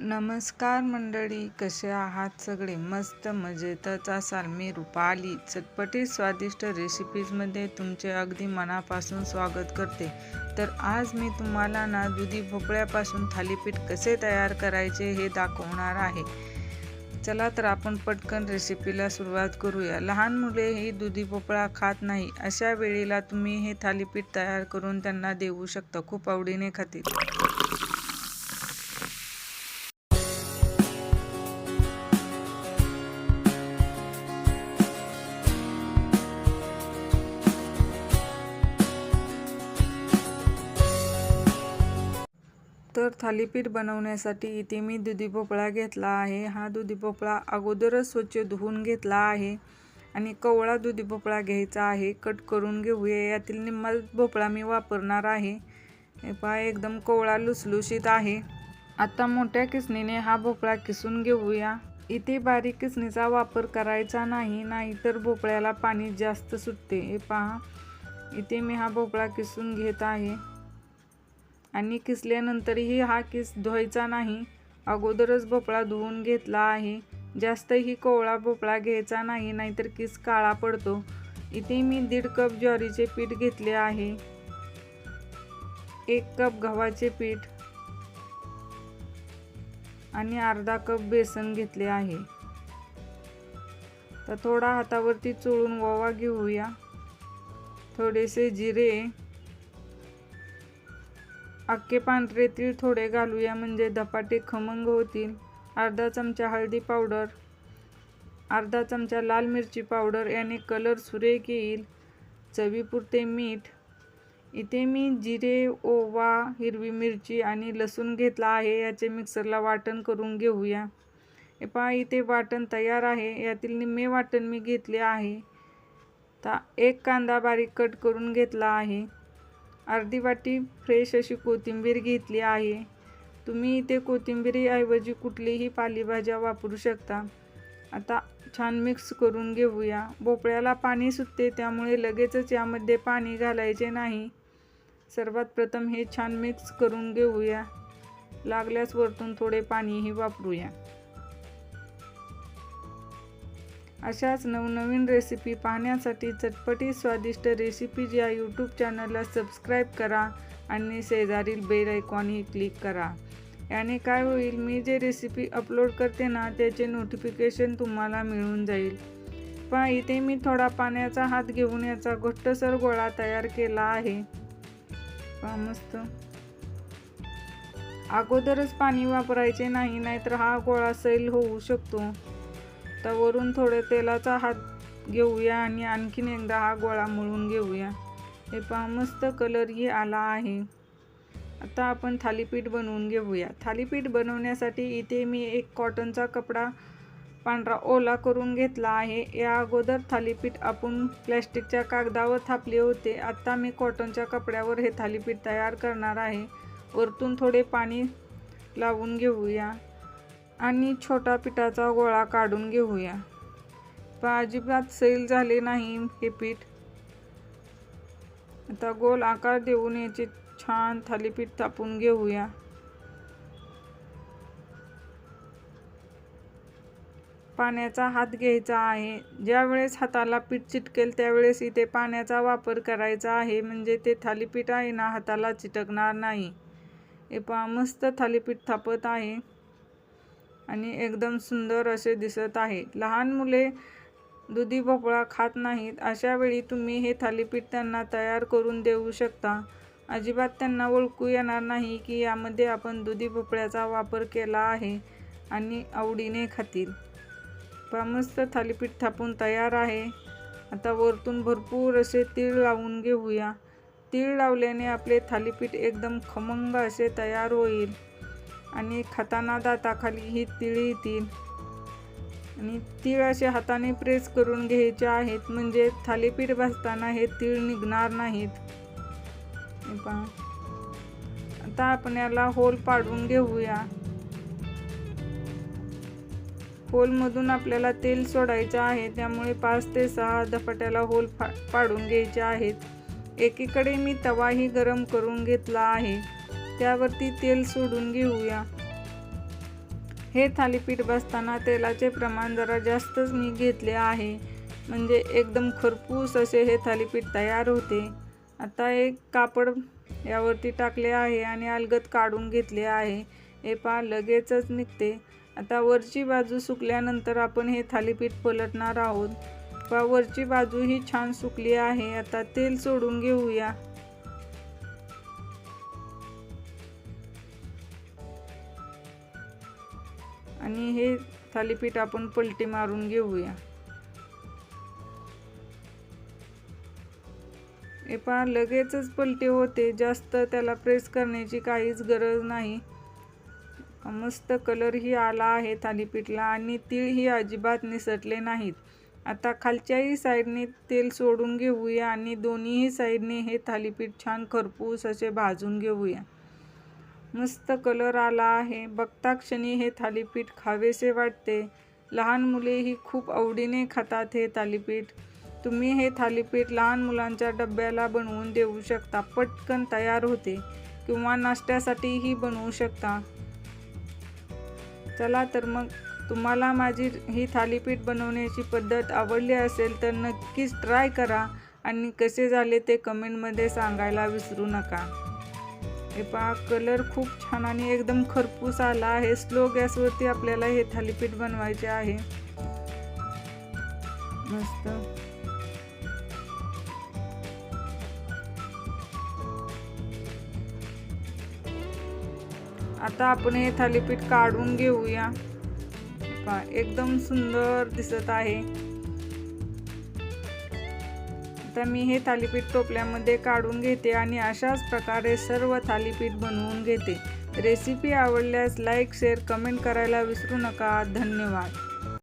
नमस्कार मंडळी कसे आहात सगळे? मस्त मजेतच असाल. मी रुपाली. चटपटीत स्वादिष्ट रेसिपीजमध्ये तुमचे अगदी मनापासून स्वागत करते. तर आज मी तुम्हाला ना दुधी भोपळ्यापासून थालीपीठ कसे तयार करायचे हे दाखवणार आहे. चला तर आपण पटकन रेसिपीला सुरुवात करूया. लहान मुले ही दुधी भोपळा खात नाही. अशा वेळेला तुम्ही हे थालीपीठ तयार करून त्यांना देऊ शकता. खूप आवडीने खातील. तर थालीपीठ बनवण्यासाठी इथे मी दुधी भोपळा घेतला आहे. हा दुधी भोपळा अगोदरच स्वच्छ धुवून घेतला आहे आणि कवळा दुधी भोपळा घ्यायचा आहे. कट करून घेऊया. यातील निम्मा भोपळा मी वापरणार आहे. हे पहा एकदम कवळा लुसलुशीत आहे. आता मोठ्या किसणीने हा भोपळा किसून घेऊया. इथे बारीक किसणीचा वापर करायचा नाही नाहीतर भोपळ्याला पाणी जास्त सुटते. हे पहा इथे मी हा भोपळा किसून घेत आहे. आणि किसल्यानंतरही हा किस धुवायचा नाही. अगोदरच भोपळा धुवून घेतला आहे. जास्तही कोवळा भोपळा घ्यायचा नाही नाहीतर किस काळा पडतो. इथे मी दीड कप ज्वारीचे पीठ घेतले आहे. एक कप गव्हाचे पीठ आणि अर्धा कप बेसन घेतले आहे. तर थोडा हातावरती चोळून ओवा घेऊया. थोडेसे जिरे अख्खे पांढरे तीळ थोडे घालूया म्हणजे धपाटे खमंग होतील. अर्धा चमचा हळदी पावडर अर्धा चमचा लाल मिरची पावडर याने कलर सुरेख येईल. चवीपुरते मीठ. इथे मी जिरे ओवा हिरवी मिरची आणि लसूण घेतला आहे याचे मिक्सरला वाटण करून घेऊया. हे पहा इथे वाटण तयार आहे. यातील निम्मे वाटण मी घेतले आहे. ता एक कांदा बारीक कट करून घेतला आहे. अर्धी वाटी फ्रेश अशी कोथिंबीर घेतली आहे. तुम्ही इथे कोथिंबीरीऐवजी कुठलीही पालेभाज्या वापरू शकता. आता छान मिक्स करून घेऊया. भोपळ्याला पाणी सुटते त्यामुळे लगेचच यामध्ये पाणी घालायचे नाही. सर्वात प्रथम हे छान मिक्स करून घेऊया. लागल्यास वरतून थोडे पाणीही वापरूया. अशाच नवनवीन रेसिपी पाहण्यासाठी चटपटी स्वादिष्ट रेसिपीज या यूट्यूब चॅनलला सबस्क्राईब करा आणि शेजारील बेल आयकॉनही क्लिक करा. याने काय होईल मी जे रेसिपी अपलोड करते ना त्याचे नोटिफिकेशन तुम्हाला मिळून जाईल. पहा इथे मी थोडा पाण्याचा हात घेऊन याचा घट्टसर गोळा तयार केला आहे. पहा मस्त. अगोदरच पाणी वापरायचे नाही नाहीतर हा गोळा सैल होऊ शकतो. आता वरून थोडे तेलाचा हात घेऊया आणि आणखीन एकदा हा गोळा मळून घेऊया. हे पहा मस्त कलरही आला आहे. आता आपण थालीपीठ बनवून घेऊया. थालीपीठ बनवण्यासाठी इथे मी एक कॉटनचा कपडा पांढरा ओला करून घेतला आहे. या अगोदर थालीपीठ आपण प्लॅस्टिकच्या कागदावर थापले होते. आत्ता मी कॉटनच्या कपड्यावर हे थालीपीठ तयार करणार आहे. वरतून थोडे पाणी लावून घेऊया. आणि छोटा पिठाचा गोळा काढून घेऊया. पण अजिबात सैल झाले नाही हे पीठ. आता गोल आकार देऊन याचे छान थालीपीठ थापून घेऊया. पाण्याचा हात घ्यायचा आहे. ज्यावेळेस हाताला पीठ चिटकेल त्यावेळेस इथे पाण्याचा वापर करायचा आहे. म्हणजे ते थालीपीठ आहे ना हाताला चिटकणार नाही. हे पा मस्त थालीपीठ थापत आहे. आणि एकदम सुंदर असे दिसत आहे. लहान मुले दुधी भोपळा खात नाहीत. अशा वेळी तुम्ही हे थालीपीठ त्यांना तयार करून देऊ शकता. अजिबात त्यांना ओळखू येणार नाही की यामध्ये आपण दुधी भोपळ्याचा वापर केला आहे आणि आवडीने खातील. पहा मस्त थालीपीठ थापून तयार आहे. आता वरतून भरपूर असे तीळ लावून घेऊया. तीळ लावल्याने आपले थालीपीठ एकदम खमंग असे तयार होईल. आणि खाताना दाताखाली ही तिळ येतील. आणि तीळ असे हाताने प्रेस करून घ्यायचे आहेत. म्हणजे थालीपीठ भाजताना हे तीळ निघणार नाहीत. पहा. आता आपण याला होल पाडून घेऊया. होलमधून आपल्याला तेल सोडायचं आहे. त्यामुळे पाच ते सहा दफट्याला होल फा पाडून घ्यायचे आहेत. एकीकडे मी तवाही गरम करून घेतला आहे. त्यावरती तेल सोडून घेऊया. हे थालीपीठ बसताना तेलाचे प्रमाण जरा जास्तच मी घेतले आहे. म्हणजे एकदम खरपूस असे हे थालीपीठ तयार होते. आता एक कापड यावरती टाकले आहे आणि अलगद काढून घेतले आहे. हे पहा लगेचच निघते. आता वरची बाजू सुकल्यानंतर आपण हे थालीपीठ पलटणार आहोत. पहा वरची बाजू ही छान सुकली आहे. आता तेल सोडून घेऊया. आणि हे थालीपीठ आपण पलटी मारून घेऊया. हे पहा लगेचच पलटी होते. जास्त त्याला प्रेस करण्याची काहीच गरज नाही. मस्त कलरही आला आहे थालीपीठला आणि तीळही अजिबात निसटले नाहीत. आता खालच्याही साईडने तेल सोडून घेऊया आणि दोन्हीही साईडने हे थालीपीठ छान खरपूस असे भाजून घेऊया. मस्त कलर आला आहे. बघता क्षणी हे थालीपीठ खावेसे वाटते. लहान मुलेही खूप आवडीने खातात हे थालीपीठ. तुम्ही हे थालीपीठ लहान मुलांच्या डब्याला बनवून देऊ शकता. पटकन तयार होते किंवा नाश्त्यासाठीही बनवू शकता. चला तर मग तुम्हाला माझी ही थालीपीठ बनवण्याची पद्धत आवडली असेल तर नक्कीच ट्राय करा आणि कसे झाले ते कमेंटमध्ये सांगायला विसरू नका. हे पहा कलर खूप छान आणि एकदम खरपूस आला आहे. स्लो गॅसवरती आपल्याला हे थालीपीठ बनवायचे आहे. मस्त. आता आपण हे थालीपीठ काढून घेऊया. पहा एकदम सुंदर दिसत आहे. आता मी हे थालीपीठ टोपल्यामध्ये काढून घेते आणि अशाच प्रकारे सर्व थालीपीठ बनवून घेते. रेसिपी आवडल्यास लाईक शेअर कमेंट करायला विसरू नका. धन्यवाद.